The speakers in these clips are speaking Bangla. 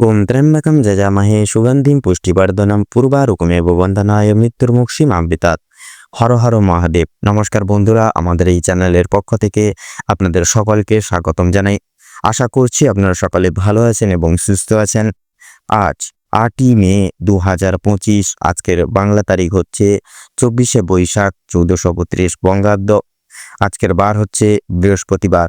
ওম ত্র্যম্বকম যজামহে সুগন্ধিম পুষ্টিবর্ধনম পূর্বারুকুমেব বন্দনায় মৃত্যুর্মুক্ষী মাম্বিতাত হর হর মহাদেব। নমস্কার বন্ধুরা, আমাদের এই চ্যানেলের পক্ষ থেকে আপনাদের সকলকে স্বাগতম জানাই। আশা করছি আপনারা সকলে ভালো আছেন এবং সুস্থ আছেন। আজ আটই মে দু হাজার পঁচিশ, আজকের বাংলা তারিখ হচ্ছে চব্বিশে বৈশাখ চৌদ্দশো বত্রিশ বঙ্গাব্দ। আজকের বার হচ্ছে বৃহস্পতিবার।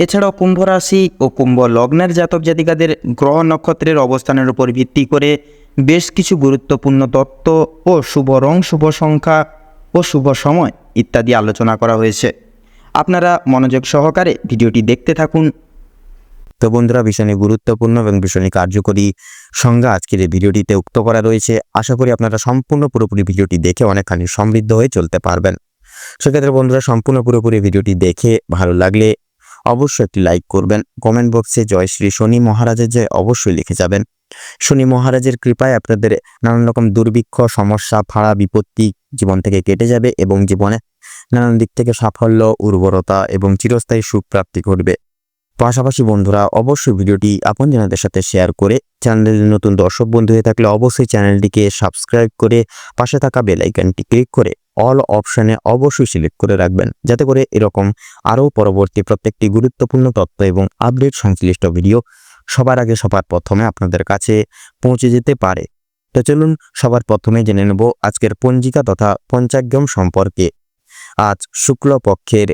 এছাড়াও কুম্ভ রাশি ও কুম্ভ লগ্নের জাতক জাতিকাদের গ্রহ নক্ষত্রের অবস্থানের উপর ভিত্তি করে বেশ কিছু গুরুত্বপূর্ণ তত্ত্ব ও শুভ রং, শুভ সংখ্যা ও শুভ সময় ইত্যাদি আলোচনা করা হয়েছে। আপনারা মনোযোগ সহকারে ভিডিওটি দেখতে থাকুন। তো বন্ধুরা ভীষণই গুরুত্বপূর্ণ এবং ভীষণই কার্যকরী সংজ্ঞা আজকের এই ভিডিওটিতে উক্ত করা রয়েছে। আশা করি আপনারা সম্পূর্ণ পুরোপুরি ভিডিওটি দেখে অনেকখানি সমৃদ্ধ হয়ে চলতে পারবেন। সেক্ষেত্রে বন্ধুরা, সম্পূর্ণ পুরোপুরি ভিডিওটি দেখে ভালো লাগলে অবশ্যই একটি লাইক করবেন। কমেন্ট বক্সে জয় শ্রী শনি মহারাজের জয় অবশ্যই লিখে যাবেন। শনি মহারাজের কৃপায় আপনাদের নানান রকম দুর্ভিক্ষ, সমস্যা, ফাড়া, বিপত্তি জীবন থেকে কেটে যাবে এবং জীবনে নানান দিক থেকে সাফল্য, উর্বরতা এবং চিরস্থায়ী সুখ প্রাপ্তি ঘটবে। পাশাপাশি বন্ধুরা, অবশ্যই ভিডিওটি আপনজনদের সাথে শেয়ার করে চ্যানেলের নতুন দর্শক বন্ধু হয়ে থাকলে অবশ্যই চ্যানেলটিকে সাবস্ক্রাইব করে পাশে থাকা বেল আইকনটি ক্লিক করে অল অপশনে অবশ্যই সিলেক্ট করে রাখবেন, যাতে করে এরকম আরও পরবর্তী প্রত্যেকটি গুরুত্বপূর্ণ তথ্য এবং আপডেট সংশ্লিষ্ট ভিডিও সবার আগে সবার প্রথমে আপনাদের কাছে পৌঁছে যেতে পারে। তো চলুন সবার প্রথমে জেনে নেব আজকের পঞ্জিকা তথা পঞ্চাগ্যম সম্পর্কে। আজ শুক্লপক্ষের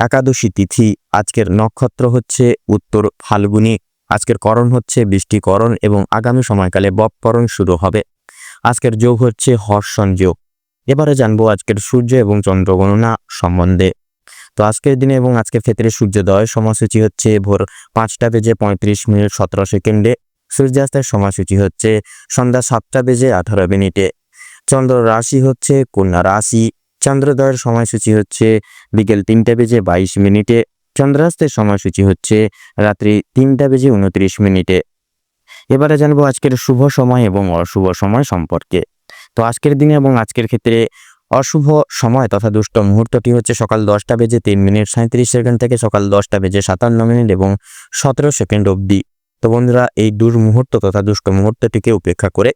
একাদশী তিথি, আজকের নক্ষত্র হচ্ছে উত্তর ফাল্গুনী। আজকের করণ হচ্ছে বৃষ্টিকরণ এবং আগামী সময়কালে বপকরণ শুরু হবে। আজকের যোগ হচ্ছে হর্ষণ যোগ। এবারে জানব আজকের সূর্য এবং চন্দ্র গণনা সম্বন্ধে। তো আজকের দিনে এবং আজকের ক্ষেত্রে সূর্যোদয় সময়সূচি হচ্ছে ভোর পাঁচটা বেজে পঁয়ত্রিশ মিনিট সতেরো সেকেন্ডে। সূর্যাস্তের সময়সূচি হচ্ছে সন্ধ্যা সাতটা বেজে আঠারো মিনিটে। চন্দ্র রাশি হচ্ছে কন্যা রাশি। চন্দ্রোদয়ের সময়সূচি হচ্ছে বিকেল তিনটা বেজে বাইশ মিনিটে। চন্দ্রাস্তের সময়সূচি হচ্ছে রাত্রি তিনটা বেজে উনত্রিশ মিনিটে। এবারে জানব আজকের শুভ সময় এবং অশুভ সময় সম্পর্কে। তো আজকের দিনে এবং আজকের ক্ষেত্রে অশুভ সময় তথা দুষ্ট মুহূর্তটি হচ্ছে সকাল দশটা বেজে তিন মিনিট সাঁত্রিশ সেকেন্ড থেকে সকাল দশটা বেজে সাতান্ন মিনিট এবং সতেরো সেকেন্ড অবধি। তো বন্ধুরা, এই দুর্মুহূর্ত তথা দুষ্ট মুহূর্তটিকে উপেক্ষা করে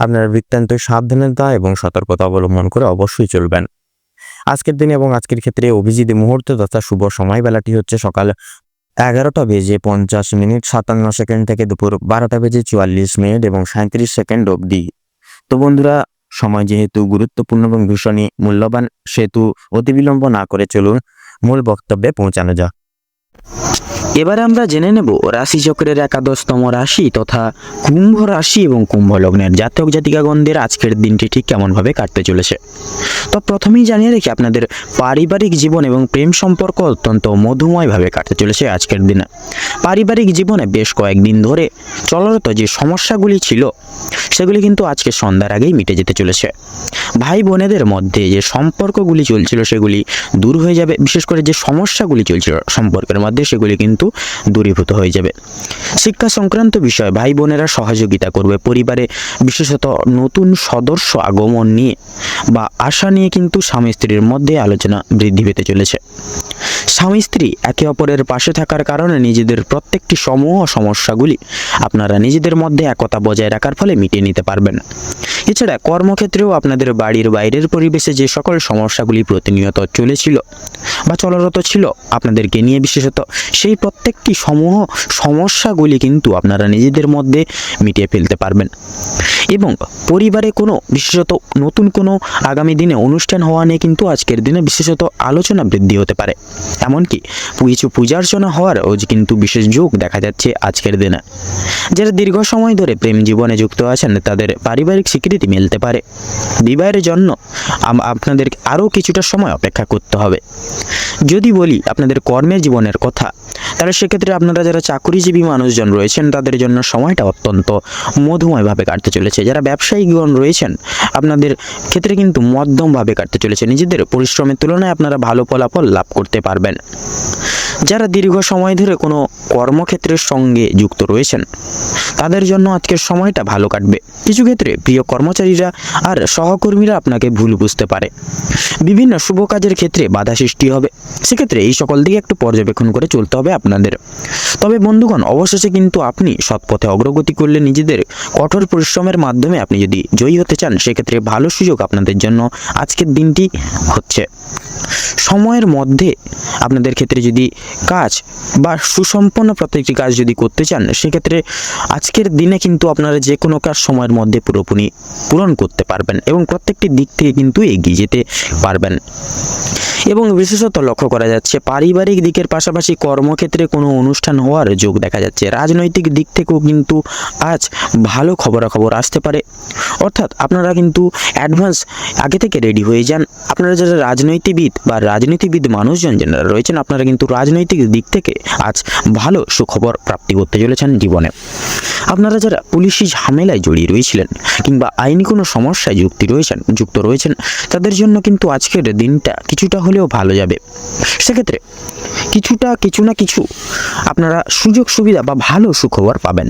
আপনারা বৃত্তান্ত সাবধানতা এবং সতর্কতা অবলম্বন করে অবশ্যই চলবেন। আজকের দিনে এবং আজকের ক্ষেত্রে অভিজিৎ মুহূর্ত তথা শুভ সময় বেলাটি হচ্ছে সকাল এগারোটা বেজে পঞ্চাশ মিনিট, সাতান্ন সেকেন্ড থেকে দুপুর বারোটা বেজে চুয়াল্লিশ মিনিট এবং সাঁত্রিশ সেকেন্ড অবধি। তো বন্ধুরা, সময় যেহেতু গুরুত্বপূর্ণ এবং ভীষণই মূল্যবান, সেহেতু অতিবিলম্ব না করে চলুন মূল বক্তব্যে পৌঁছানো যাক। এবারে আমরা জেনে নেব রাশিচক্রের একাদশতম রাশি তথা কুম্ভ রাশি এবং কুম্ভ লগ্নের জাতক জাতিকাগণদের আজকের দিনটি ঠিক কেমনভাবে কাটতে চলেছে। তো প্রথমেই জানিয়ে রেখে, আপনাদের পারিবারিক জীবন এবং প্রেম সম্পর্ক অত্যন্ত মধুময়ভাবে কাটতে চলেছে আজকের দিনে। পারিবারিক জীবনে বেশ কয়েকদিন ধরে চলরত যে সমস্যাগুলি ছিল, সেগুলি কিন্তু আজকে সন্ধ্যার আগেই মিটে যেতে চলেছে। ভাই বোনেদের মধ্যে যে সম্পর্কগুলি চলছিল, সেগুলি দূর হয়ে যাবে। বিশেষ করে যে সমস্যাগুলি চলছিল সম্পর্কের মধ্যে, সেগুলি কিন্তু দূরীভূত হয়ে যাবে। শিক্ষা সংক্রান্ত বিষয়ে ভাই বোনেরা সহযোগিতা করবে পরিবারে, বিশেষত নতুন সদস্য আগমন নিয়ে বা আশা নিয়ে কিন্তু স্বামী স্ত্রীর মধ্যে আলোচনা বৃদ্ধি পেতে চলেছে। স্বামী স্ত্রী একে অপরের পাশে থাকার কারণে নিজেদের প্রত্যেকটি সমূহ সমস্যাগুলি আপনারা নিজেদের মধ্যে একতা বজায় রাখার ফলে মিটিয়ে নিতে পারবেন। এছাড়া কর্মক্ষেত্রেও আপনাদের বাড়ির বাইরের পরিবেশে যে সকল সমস্যাগুলি প্রতিনিয়ত চলেছিল বা চলরত ছিল আপনাদেরকে নিয়ে বিশেষত, সেই প্রত্যেকটি সমূহ সমস্যাগুলি কিন্তু আপনারা নিজেদের মধ্যে মিটিয়ে ফেলতে পারবেন। এবং পরিবারে কোনো বিশেষত নতুন কোনো আগামী দিনে অনুষ্ঠান হওয়া নিয়ে কিন্তু আজকের দিনে বিশেষত আলোচনা বৃদ্ধি হতে পারে। এমনকি কিছু পূজার্চনা হওয়ারও কিন্তু বিশেষ যোগ দেখা যাচ্ছে আজকের দিনে। যারা দীর্ঘ সময় ধরে প্রেম জীবনে যুক্ত আছেন, তাদের পারিবারিক স্বীকৃতি মিলতে পারে। বিবাহের জন্য আপনাদের আরও কিছুটা সময় অপেক্ষা করতে হবে। যদি বলি আপনাদের কর্মের জীবনের কথা তাহলে সেক্ষেত্রে আপনারা যারা চাকরিজীবী মানুষজন রয়েছেন, তাদের জন্য সময়টা অত্যন্ত মধুময়ভাবে কাটতে চলেছে। যারা ব্যবসায়ীগণ রয়েছেন, আপনাদের ক্ষেত্রে কিন্তু মধ্যমভাবে কাটতে চলেছে। নিজেদের পরিশ্রমের তুলনায় আপনারা ভালো ফলাফল লাভ করতে পারবেন। যারা দীর্ঘ সময় ধরে কোনো কর্মক্ষেত্রের সঙ্গে যুক্ত রয়েছেন, তাদের জন্য আজকের সময়টা ভালো কাটবে। কিছু ক্ষেত্রে প্রিয় কর্মচারীরা আর সহকর্মীরা আপনাকে ভুল বুঝতে পারে। বিভিন্ন শুভ কাজের ক্ষেত্রে বাধা সৃষ্টি হবে। সেক্ষেত্রে এই সকল দিকে একটু পর্যবেক্ষণ করে চলতে হবে আপনাদের। তবে বন্ধুগণ, অবশেষে কিন্তু আপনি সৎপথে অগ্রগতি করলে নিজেদের কঠোর পরিশ্রমের মাধ্যমে আপনি যদি জয়ী হতে চান, সেক্ষেত্রে ভালো সুযোগ আপনাদের জন্য আজকের দিনটি হচ্ছে। সময়ের মধ্যে আপনাদের ক্ষেত্রে যদি কাজ বা সুসম্পন্ন প্রত্যেকটি কাজ যদি করতে চান, সেক্ষেত্রে আজকের দিনে কিন্তু আপনারা যে কোনো কাজ সময়ের মধ্যে পুরোপুরি পূরণ করতে পারবেন এবং প্রত্যেকটি দিক থেকে কিন্তু এগিয়ে যেতে পারবেন। এবং বিশেষত লক্ষ্য করা যাচ্ছে, পারিবারিক দিকের পাশাপাশি কর্মক্ষেত্রে কোনো অনুষ্ঠান হওয়ার যোগ দেখা যাচ্ছে। রাজনৈতিক দিক থেকেও কিন্তু আজ ভালো খবরাখবর আসতে পারে। অর্থাৎ আপনারা কিন্তু অ্যাডভান্স আগে থেকে রেডি হয়ে যান। আপনারা যারা রাজনীতিবিদ বা রাজনীতিবিদ মানুষজন যারা রয়েছেন, আপনারা কিন্তু রাজনৈতিক দিক থেকে আজ ভালো সুখবর প্রাপ্তি করতে চলেছেন জীবনে। আপনারা যারা পুলিশি ঝামেলায় জড়িয়ে রয়েছিলেন কিংবা আইনি কোনো সমস্যায় যুক্তি রয়েছেন, যুক্ত রয়েছেন, তাদের জন্য কিন্তু আজকের দিনটা কিছুটা হলেও ভালো যাবে। সেক্ষেত্রে কিছুটা কিছু না কিছু আপনারা সুযোগ সুবিধা বা ভালো সুখবর পাবেন।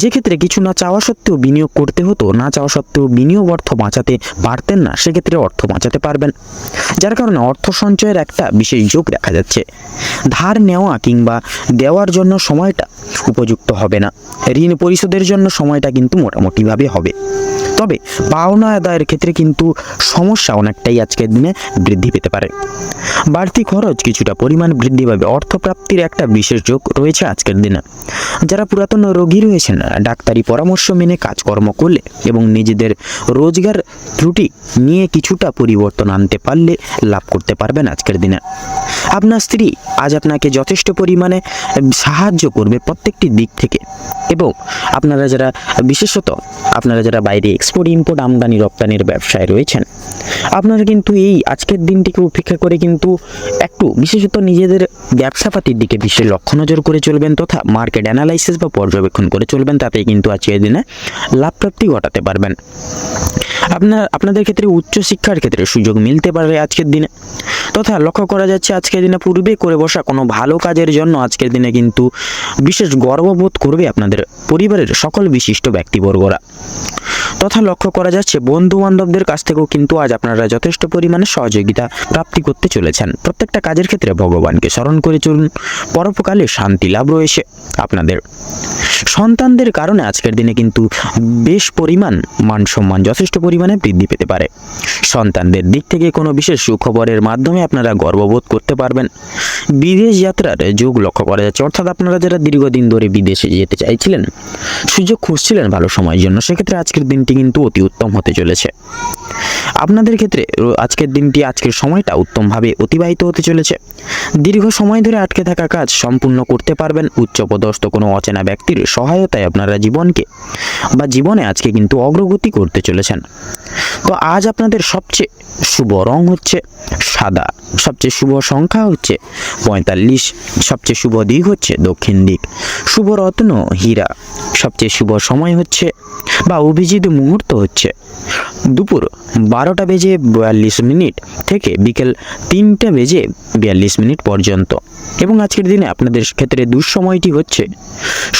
যে ক্ষেত্রে কিছু না চাওয়া সত্ত্বেও বিনিয়োগ করতে হতো, না চাওয়া সত্ত্বেও বিনিয়োগ অর্থ বাঁচাতে পারতেন না, সেক্ষেত্রে অর্থ বাঁচাতে পারবেন। যার কারণে অর্থ সঞ্চয়ের একটা বিশেষ যোগ দেখা যাচ্ছে। ধার নেওয়া কিংবা দেওয়ার জন্য সময়টা উপযুক্ত হবে না। ঋণ পরিশোধের জন্য সময়টা কিন্তু মোটামুটিভাবে হবে। তবে পাওনা আদায়ের ক্ষেত্রে কিন্তু সমস্যা অনেকটাই আজকের দিনে বৃদ্ধি পেতে পারে। বাড়তি খরচ কিছুটা পরিমাণ বৃদ্ধি পাবে। অর্থপ্রাপ্তির একটা বিশেষ যোগ রয়েছে আজকের দিনে। যারা পুরাতন রোগী রয়েছেন, ডাক্তারি পরামর্শ মেনে কাজকর্ম করলে এবং নিজেদের রোজগার ত্রুটি নিয়ে কিছুটা পরিবর্তন আনতে পারলে লাভ করতে পারবেন আজকের দিনে। আপনার স্ত্রী আজ আপনাকে যথেষ্ট পরিমাণে সাহায্য করবে প্রত্যেকটি দিক থেকে। এবং আপনারা যারা, বিশেষত আপনারা যারা বাইরে এক্সপোর্ট ইম্পোর্ট আমদানি রপ্তানির ব্যবসায় রয়েছেন। আপনারা কিন্তু এই আজকের দিনটিকে উপেক্ষা করে কিন্তু একটু বিশেষত নিজেদের ব্যবসাপাতির দিকে বিশেষ লক্ষ্য নজর করে চলবেন তথা মার্কেট অ্যানালাইসিস বা পর্যবেক্ষণ করে চলবেন, তাতেই কিন্তু আজকের দিনে লাভপ্রাপ্তি ঘটাতে পারবেন। আপনার, আপনাদের ক্ষেত্রে উচ্চশিক্ষার ক্ষেত্রে সুযোগ মিলতে পারবে আজকের দিনে। তথা লক্ষ্য করা যাচ্ছে আজকের দিনে পূর্বে করে বসা কোনো ভালো কাজের জন্য আজকের দিনে কিন্তু বিশেষ গর্ববোধ করবে আপনাদের পরিবারের সকল বিশিষ্ট ব্যক্তিবর্গরা। তথা লক্ষ্য করা যাচ্ছে বন্ধু বান্ধবদের কাছ থেকেও কিন্তু আজ আপনারা যথেষ্ট পরিমাণে সহযোগিতা প্রাপ্তি করতে চলেছেন। প্রত্যেকটা কাজের ক্ষেত্রে ভগবানকে স্মরণ করে চলুন, পরোপকালে শান্তি লাভ রয়েছে আপনাদের। সন্তানদের কারণে আজকের দিনে কিন্তু বেশ পরিমাণ মান সম্মান যথেষ্ট পরিমাণে বৃদ্ধি পেতে পারে। সন্তানদের দিক থেকে কোনো বিশেষ সুখবরের মাধ্যমে আপনারা গর্ববোধ করতে পারবেন। বিদেশ যাত্রার যোগ লক্ষ্য করা যাচ্ছে, অর্থাৎ আপনারা যারা দীর্ঘদিন ধরে বিদেশে যেতে চাইছিলেন, সুযোগ খুঁজছিলেন ভালো সময়ের জন্য, সেক্ষেত্রে আজকের দিনটি কিন্তু অতি উত্তম হতে চলেছে। আপনাদের ক্ষেত্রে আজকের দিনটি, আজকের সময়টা উত্তমভাবে অতিবাহিত হতে চলেছে। দীর্ঘ সময় ধরে আটকে থাকা কাজ সম্পূর্ণ করতে পারবেন। উচ্চপদস্থ কোনো অচেনা ব্যক্তির সহায়তায় আপনারা জীবনকে বা জীবনে আজকে কিন্তু অগ্রগতি করতে চলেছেন। তো আজ আপনাদের সবচেয়ে শুভ রং হচ্ছে সাদা, সবচেয়ে শুভ সংখ্যা হচ্ছে পঁয়তাল্লিশ, সবচেয়ে শুভ দিক হচ্ছে দক্ষিণ দিক। শুভ রত্ন হীরা, সবচেয়ে শুভ সময় হচ্ছে বা অভিজিৎ মুহূর্ত হচ্ছে। দুপুর বারোটা বেজে বিয়াল্লিশ মিনিট থেকে বিকেল তিনটা বেজে বিয়াল্লিশ মিনিট পর্যন্ত। এবং আজকের দিনে আপনাদের ক্ষেত্রে দুঃসময়টি হচ্ছে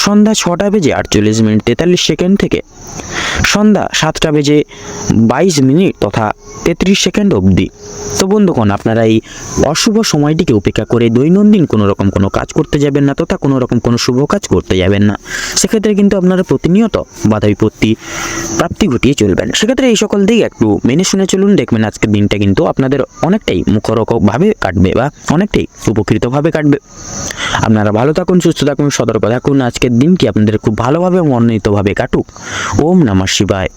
সন্ধ্যা ছটা বেজে আটচল্লিশ মিনিট তেতাল্লিশ সেকেন্ড থেকে সন্ধ্যা সাতটা বেজে বাইশ মিনিট তথা তেত্রিশ সেকেন্ড অবধি। তো বন্ধুগণ, আপনারা এই অশুভ সময়টিকে উপেক্ষা করে দৈনন্দিন কোনো রকম কোনো কাজ করতে যাবেন না তথা কোনো রকম কোনো শুভ কাজ করতে যাবেন না। সেক্ষেত্রে কিন্তু আপনারা প্রতিনিয়ত বাধা বিপত্তি প্রাপ্তি ঘটিয়ে চলবেন। সেক্ষেত্রে এই সকল দিক একটু মেনে শুনে চলুন, দেখবেন আজকের দিনটা কিন্তু আপনাদের অনেকটাই মুখরকভাবে কাটবে বা অনেকটাই উপকৃতভাবে কাটবে। আপনারা ভালো থাকুন, সুস্থ থাকুন, সতর্ক থাকুন। আজকের দিনটি আপনাদের খুব ভালোভাবে, মনোনীতভাবে কাটুক। ఓం నమ శివాయ్.